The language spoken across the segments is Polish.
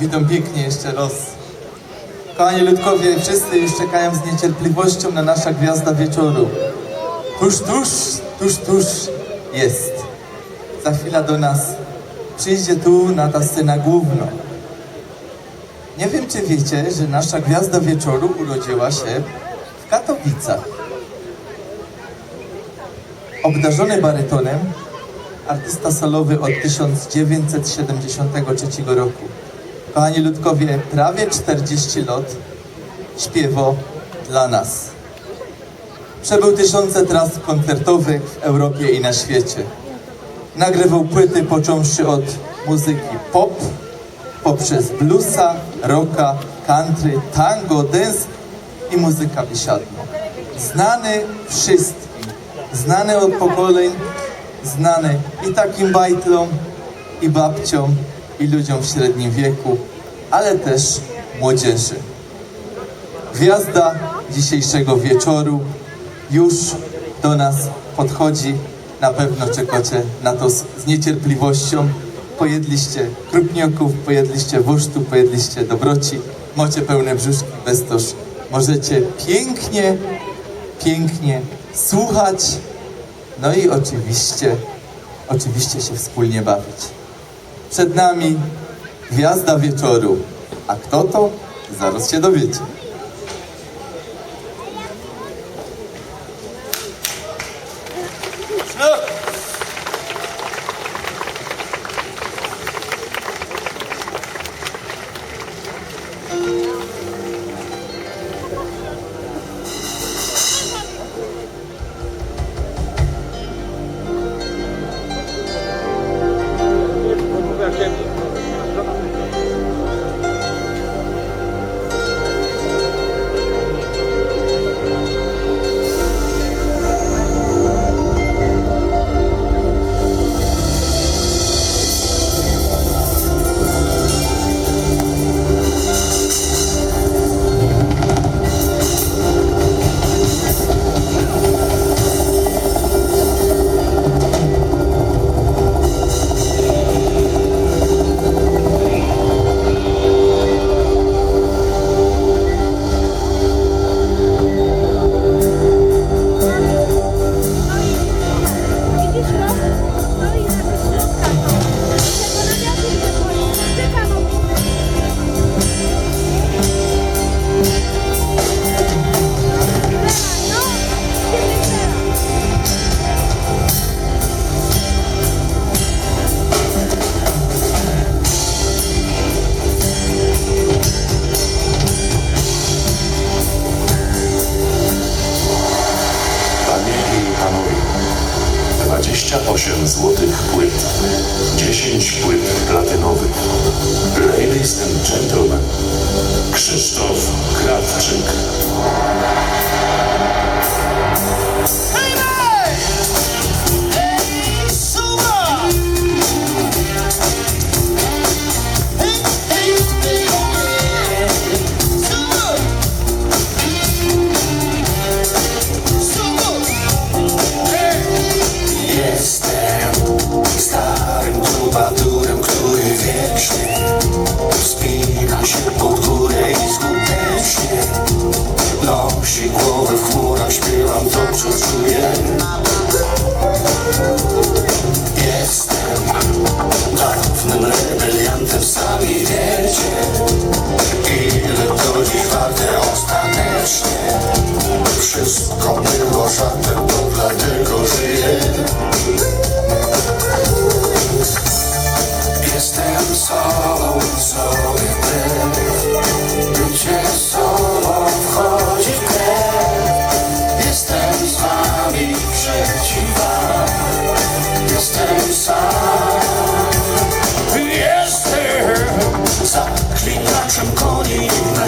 Witam pięknie jeszcze raz. Kochani ludkowie, wszyscy już czekają z niecierpliwością na nasza gwiazda wieczoru. Tuż, tuż, tuż, tuż jest. Za chwilę do nas przyjdzie tu na ta scena główna. Nie wiem, czy wiecie, że nasza gwiazda wieczoru urodziła się w Katowicach. Obdarzony barytonem, artysta solowy od 1973 roku. Kochani ludkowie, prawie 40 lat śpiewo dla nas. Przebył tysiące tras koncertowych w Europie i na świecie. Nagrywał płyty począwszy od muzyki pop, poprzez bluesa, rocka, country, tango, dance i muzyka biesiadna. Znany wszystkim, znany od pokoleń, znany i takim bajtlom, i babciom, i ludziom w średnim wieku, ale też młodzieży. Gwiazda dzisiejszego wieczoru już do nas podchodzi. Na pewno czekacie na to z, niecierpliwością. Pojedliście krupnioków, pojedliście wusztu, pojedliście dobroci, macie pełne brzuszki, bez toż możecie pięknie, pięknie słuchać, no i oczywiście, oczywiście się wspólnie bawić. Przed nami gwiazda wieczoru. A kto to? Zaraz się dowiecie. 28 złotych płyt, 10 płyt platynowych. Ladies and gentlemen, Krzysztof Krawczyk.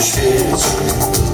Koni na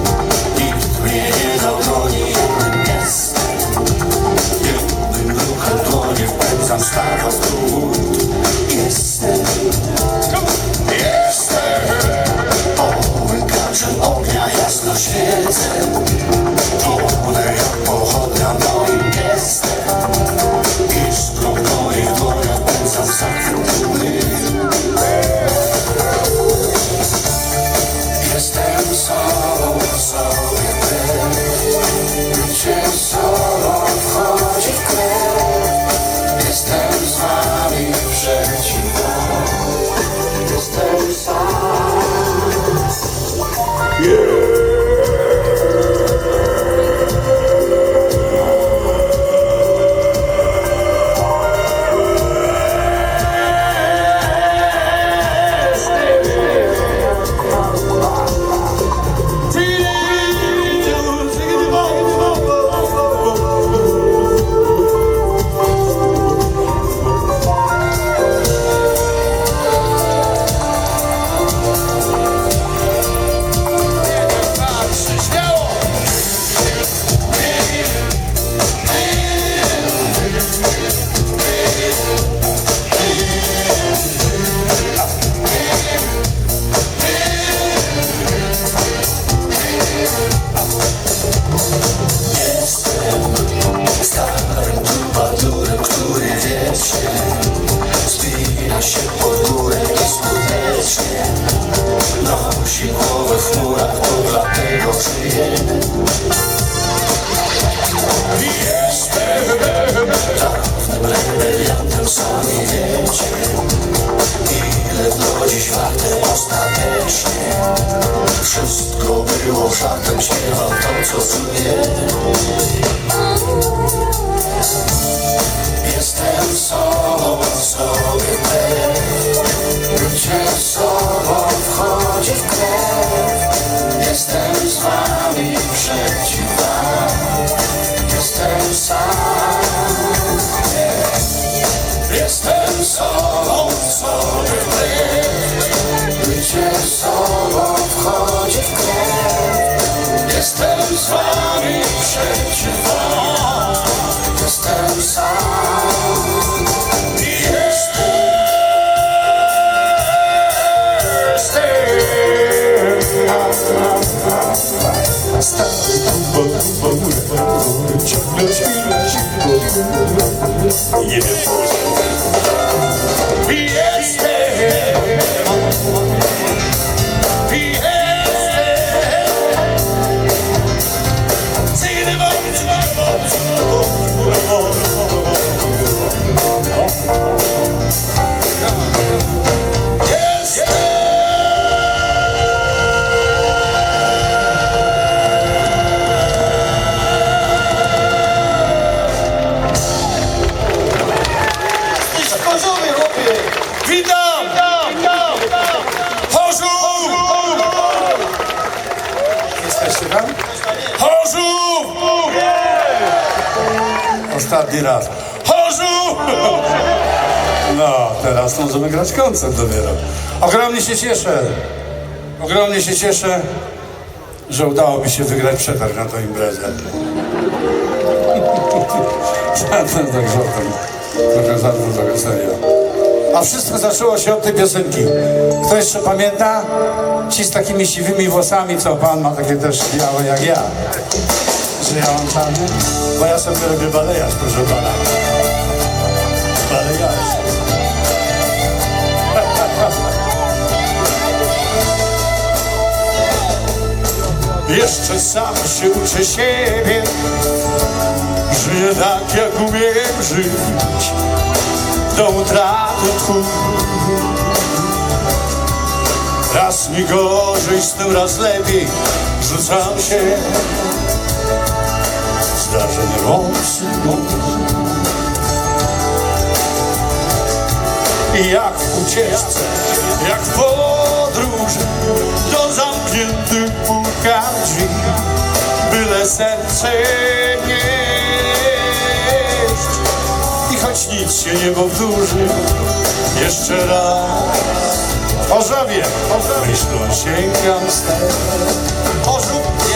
Nie wiem, Ostatni raz. Chorzów! No, teraz możemy grać koncert dopiero. Ogromnie się cieszę. Ogromnie się cieszę, że udało mi się wygrać przetarg na tą imprezę. Żartem, tak żartem. Trochę żartem, trochę serio. A wszystko zaczęło się od tej piosenki. Kto jeszcze pamięta? Ci z takimi siwymi włosami, co pan ma takie też białe jak ja. Czarny? Bo ja sobie robię balejarz, proszę pana. Balejarz. Jeszcze sam się uczę siebie Żyję tak jak umiem żyć Do utraty tchu Raz mi gorzej, z tym raz lepiej Rzucam się Mocno I jak w ucieczce, jak w podróży Do zamkniętych pukam drzwi Byle serce nieść I choć nic się nie powtórzy Jeszcze raz. Chorzowie, myślą sięgam wstecz. Chorzów, jeden,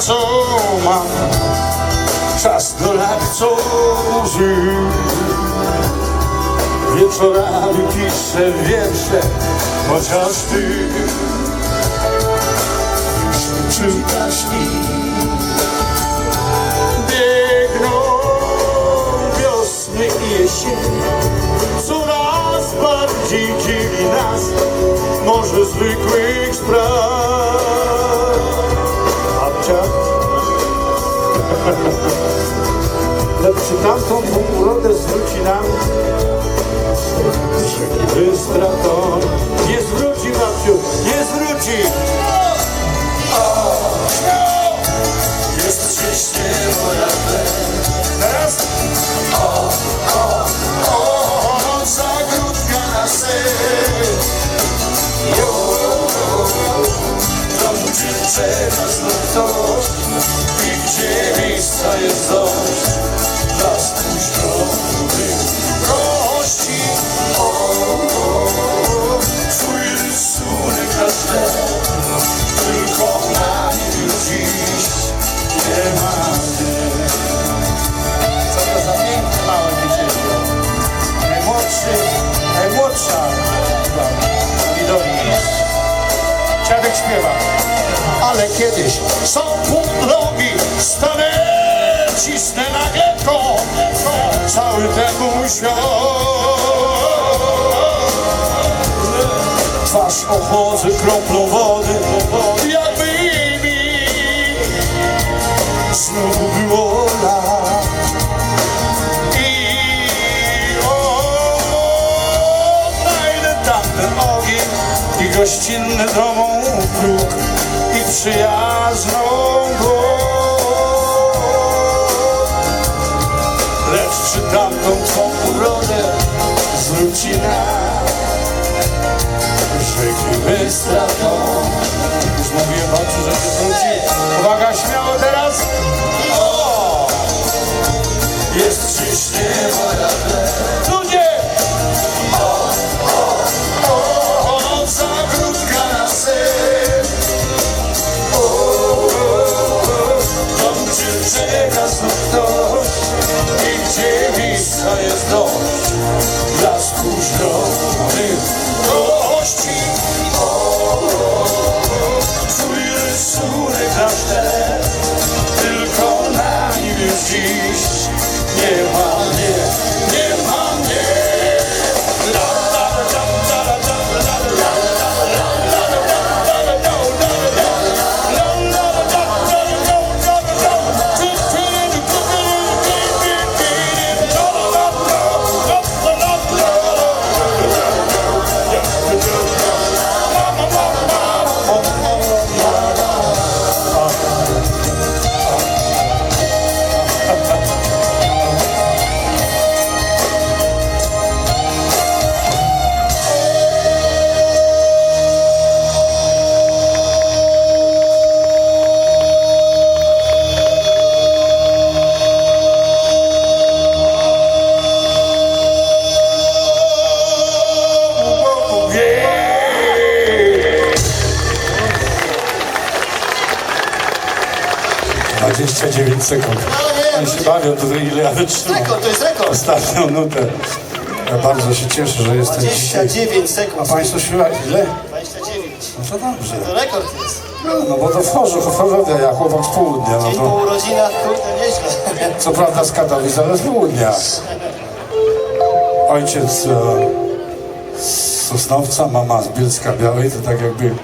co mam. Czas do lat, co żyć. Wieczorami piszę wiersze, chociaż ty czytasz nic. Biegną wiosny i jesienie, coraz bardziej dzieli nas może zwykłych spraw. Lecz czy tamtą mą urodę zwróci nam? Wszelki to nie zwróci, babciu, nie zwróci! Jest ciśnie moja Teraz! O, o, o, zagródka na sen! Czeka znów ktoś I gdzie miejsca jest dość. Dla spóźnionych Ochłodzę kroplą wody Jakby mi Znowu było lat. I odnajdę tamten ogień I gościnny domą próg I przyjazną go. Lecz czy tamtą twą urodę zwróci nam Stratą Już mówiłem babci, że się wróci. Uwaga, śmiało teraz. O! Jest dziś nie Ludzie! O, ja wytrzymam. Rekord, to jest rekord. Ostatnią nutę. Ja bardzo się cieszę, że jestem dzisiaj. 29 A sekund. Państwo śpiewają ile? 29. No to dobrze. To rekord jest. No bo to w Chorzu, w Chorzowie, ja chłopak z południa. No Dzień to, po urodzinach, kurde, nieźle. co prawda z Katowic, ale z południa. Ojciec e, z Sosnowca, mama z Bielska Białej, to tak jakby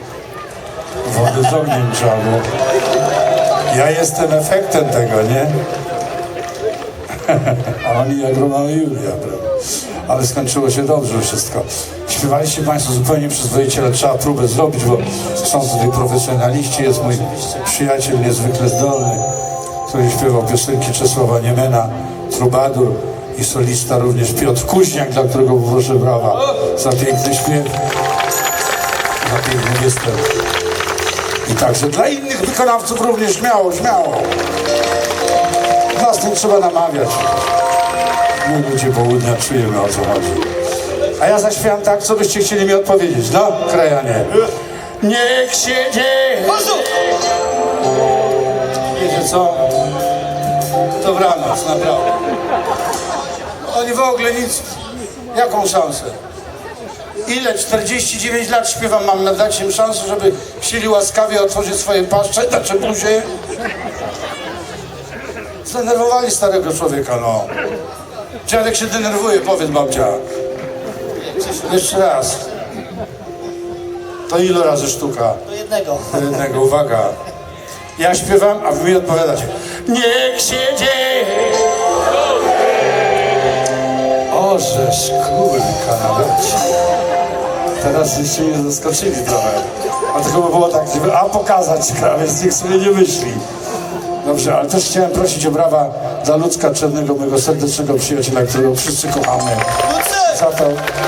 wody z ogniem trzeba było. Ja jestem efektem tego, nie? A oni jak Romeo i Julia, prawda? Ale skończyło się dobrze wszystko. Śpiewaliście Państwo zupełnie przyzwoicie, ale trzeba próbę zrobić, bo są tutaj profesjonaliści. Jest mój przyjaciel niezwykle zdolny, który śpiewał piosenki Czesława Niemena, Trubadur i solista również Piotr Kuźniak, dla którego poproszę brawa za piękny śpiew, za piękny występ. I także dla innych wykonawców również śmiało, śmiało. Nas nie trzeba namawiać. My ludzie południa czujemy o co chodzi. A ja zaśpiewam tak, co byście chcieli mi odpowiedzieć. No, krajanie. Niech się dzieje. Wiecie co? Dobranoc, naprawdę. Oni w ogóle nic. Jaką szansę? Ile? 49 lat śpiewam, mam dać im szansę, żeby chcieli łaskawie otworzyć swoje paszcze, znaczy buzie. Zdenerwowali starego człowieka, no. Dziadek się denerwuje, powiedz babcia. Jeszcze raz. To ile razy sztuka? Do jednego. Do jednego, uwaga. Ja śpiewam, a wy mi odpowiadacie. Niech się dzieje. O, żeż kurka nawet. Teraz jeszcze mnie zaskoczyli trochę. A tylko by było tak, żeby a pokazać krawiec, niech sobie nie myśli. Dobrze, ale też chciałem prosić o brawa dla Ludzka Czernego, mojego serdecznego przyjaciela, którego wszyscy kochamy. Za to,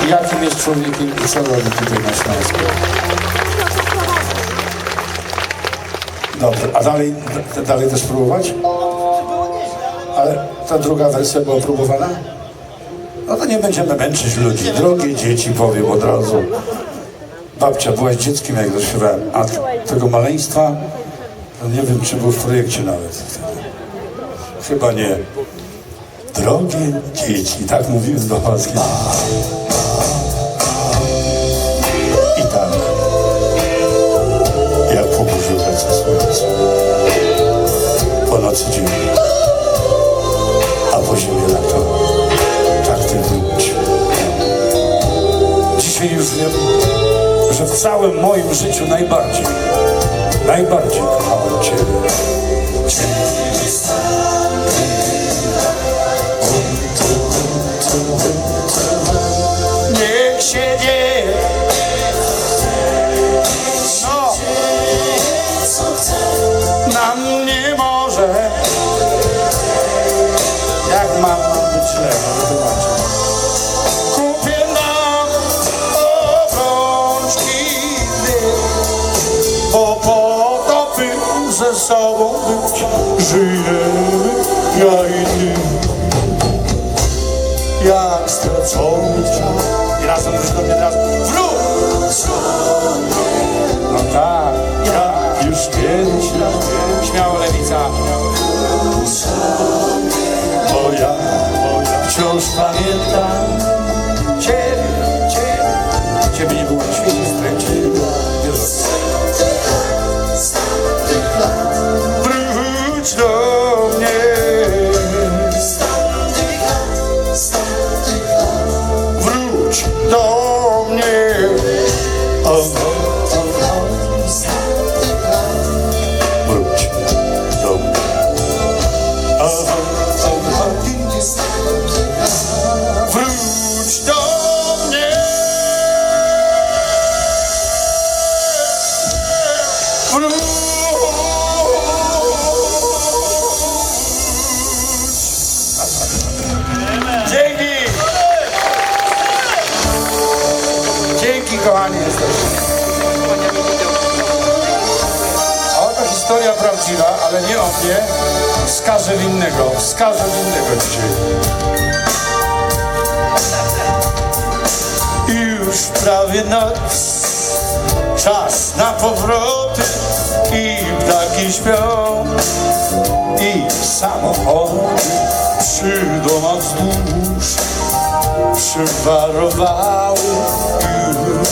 jakim jest człowiekiem i co robi tutaj na Śląsku. Dobrze, a dalej, dalej też próbować? Ale ta druga wersja była próbowana? No to nie będziemy męczyć ludzi. Drogie dzieci, powiem od razu. Babcia, byłaś dzieckiem, jak dośpiewałem. A tego maleństwa, no nie wiem, czy był w projekcie nawet. Chyba nie. Drogie dzieci, tak was kiedyś. I tak, jak po burzy wraca słońce, po nocy dzień, a po zimie lato, tak ty wróć. Dzisiaj już wiem, że w całym moim życiu najbardziej, najbardziej kochałem Ciebie. Żyjemy, ja i ty jak stracony czas. I razem już do mnie teraz wróć! No tak, jak już kiedyś raz śmiało lewica. Bo ja, bo ja wciąż pamiętam mnie. Wskażę winnego, wskażę winnego dzisiaj. Już prawie noc, czas na powroty i ptaki śpią i samochody przy domach wzdłuż przywarowały już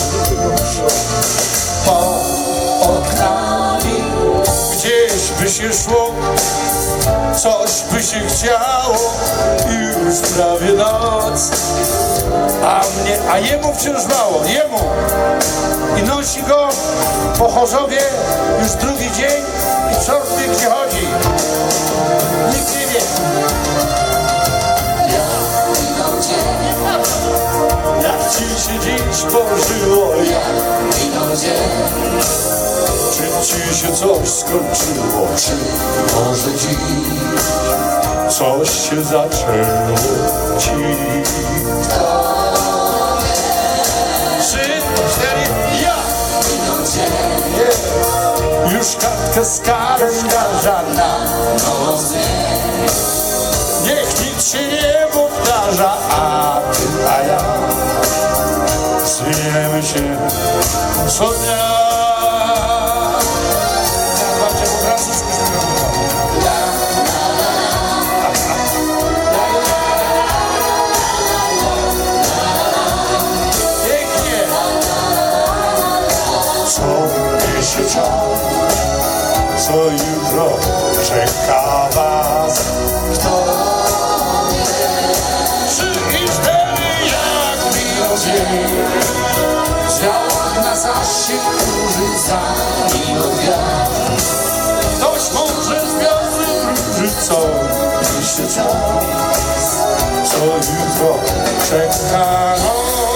Się szło, coś by się chciało, już prawie noc. A mnie, a jemu wciąż mało, jemu. I nosi go po Chorzowie już drugi dzień i czort gdzie chodzi. Nikt nie wie. Ci się dziś pożyło, ja. Czy ci się coś skończyło, czy może dziś Coś się zaczęło dziś Trzy, cztery, ja. Nie. Już kartkę z kalendarza na nos Niech nic się nie powtarza, a ty, a ja. Zmieniamy się. Co dnia. Co jutro czeka was Trzy i jak miną dzień Działa na zasięg za miną wiatr Ktoś mądrze z gwiazdy co niesie czas Co jutro czeka nas